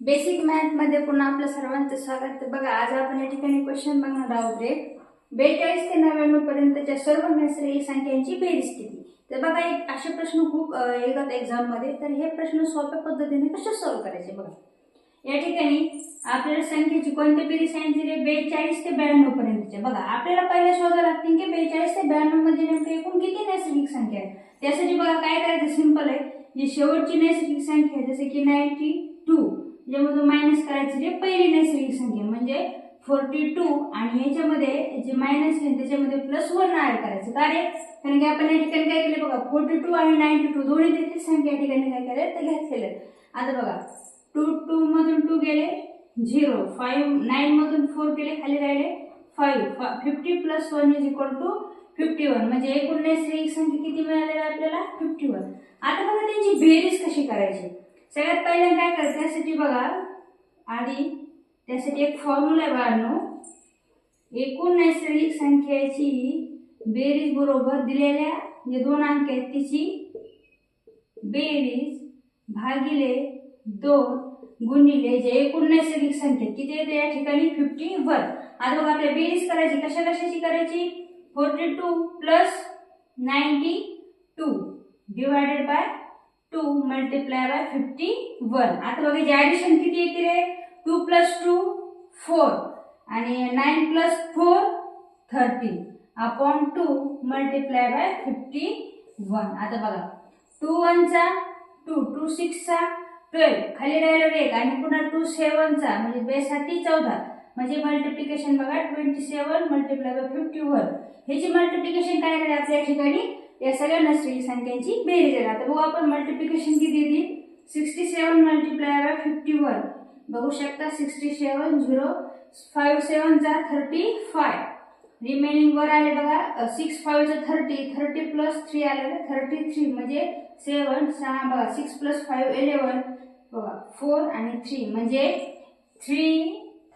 Basic मॅथमध्ये पुन्हा आपलं सर्वांचं स्वागत. तर बघा आज आपण या ठिकाणी क्वेश्चन बघणार आहोत रे. बेचाळीस ते नव्याण्णव पर्यंतच्या सर्व नैसर्गिक संख्यांची बेरीज किती तर बघा एक असे प्रश्न खूप येतात एक्झाममध्ये. तर हे प्रश्न सोप्या पद्धतीने कसे सॉल्व्ह करायचे बघा. या ठिकाणी आपल्याला संख्येची कोणती बेरीज सांगितली रे? बेचाळीस ते ब्याण्णव पर्यंतच्या. बघा आपल्याला पहिले शोधावं लागतील की बेचाळीस ते ब्याण्णवमध्ये नेमकं एकूण किती नैसर्गिक संख्या आहे? त्यासाठी बघा काय करायचं? सिंपल आहे. जी शेवटची नैसर्गिक संख्या आहे जसे की नाईन्टी याच्यामधून मायनस करायची जे पहिली नैसर्गिक संख्या म्हणजे फोर्टी टू आणि याच्यामध्ये जे मायनस आहे त्याच्यामध्ये प्लस वन ऍड करायचं. कार्य कारण की आपण या ठिकाणी काय केलं बघा फोर्टी टू आणि नाईन्टी टू दोन्ही देखील संख्या या ठिकाणी काय केलं? तर घेतलेलं. आहे. आता बघा टू टू मधून टू गेले झिरो फाईव्ह नाईन मधून फोर गेले खाली राहिले. Five fifty plus one is equal to fifty one म्हणजे एकूण नैसर्गिक संख्या किती मिळालेली आहे आपल्याला? फिफ्टी वन आता बघा त्यांची बेरीज कशी करायची? सगळ्यात पहिल्यांदा काय करायचं त्यासाठी बघा. आधी त्यासाठी एक फॉर्म्युला आहे बाळांनो. एकूण नैसर्गिक संख्येची बेरीज बरोबर दिलेल्या जे दोन अंक आहेत तिची बेरीज भागिले दोन गुणिले जे एकूण नैसर्गिक संख्या किती येते या ठिकाणी? फिफ्टी वन आता बघा आपल्या बेरीज करायची कशा कशाची करायची? Forty two plus ninety two divided by two multiply by fifty one. आता बघा जे ॲडिशन किती येते रे? टू प्लस टू फोर आणि nine plus four thirty upon two multiply by fifty one. आता बघा टू वनचा टू टू सिक्सचा ट्वेल्व खाली राहिलं एक आणि पुन्हा टू सेवनचा म्हणजे बेसाठी चौदा. म्हणजे मल्टिप्लिकेशन बघा twenty seven multiply by fifty one ह्याची मल्टिप्लिकेशन काय करायचं या ठिकाणी? या सगळ्या नसलेली संख्यांची बेरीज आहे. आता बघू आपण मल्टिप्लिकेशन किती येते sixty seven multiply by fifty one बघू शकता सिक्स्टी सेवन झिरो फाईव्ह सेवनचा थर्टी फाय रिमेनिंग वर आले बघा. सिक्स फाईव्हचं थर्टी थर्टी प्लस थ्री आलेलं थर्टी थ्री म्हणजे सेवन सहा बघा. सिक्स प्लस फाईव्ह इलेवन बघा. फोर आणि थ्री म्हणजे three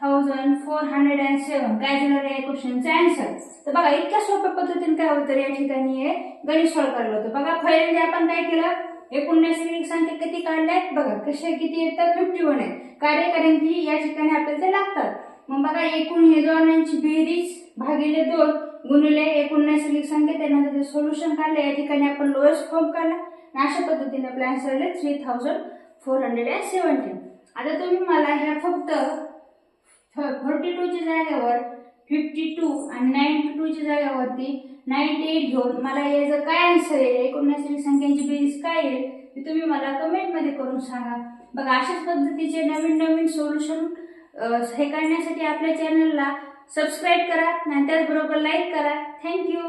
thousand four hundred and seven काय झालं या क्वेश्चनचा आन्सर तर बघा इतक्या सोप्या पद्धतीने काय होतं या ठिकाणी? हे गणित सॉल्व करलं होतं. बघा पहिल्यांदा आपण काय केलं? एकूण नैसर्गिक संख्या किती काढल्यात? बघा कसे किती येतात फिफ्टी वन आहेत. कार्य कारण की या ठिकाणी आपल्याला ते लागतात. मग बघा एकूण हे दोनांची बेरीज भागिले दोन गुणिले एकूण नैसर्गिक संख्या त्यानंतर ते सोल्युशन काढलं. या ठिकाणी आपण लोएस्ट फॉर्म काढला. आणि अशा पद्धतीने आपला आन्सर आले three thousand four hundred and seventeen आता तुम्ही मला ह्या फक्त फोर्टी टूच्या जागेवर फिफ्टी टू आणि नाईन्टी टूच्या जागेवरती नाईन्टी एट घेऊन मला याचं काय आन्सर येईल? एकूण संख्यांची बेरीज काय येईल? ते तुम्ही मला कमेंटमध्ये करून सांगा. बघा अशाच पद्धतीचे नवीन नवीन सोल्युशन हे काढण्यासाठी आपल्या चॅनलला सबस्क्राईब करा आणि त्याचबरोबर लाईक करा. थँक्यू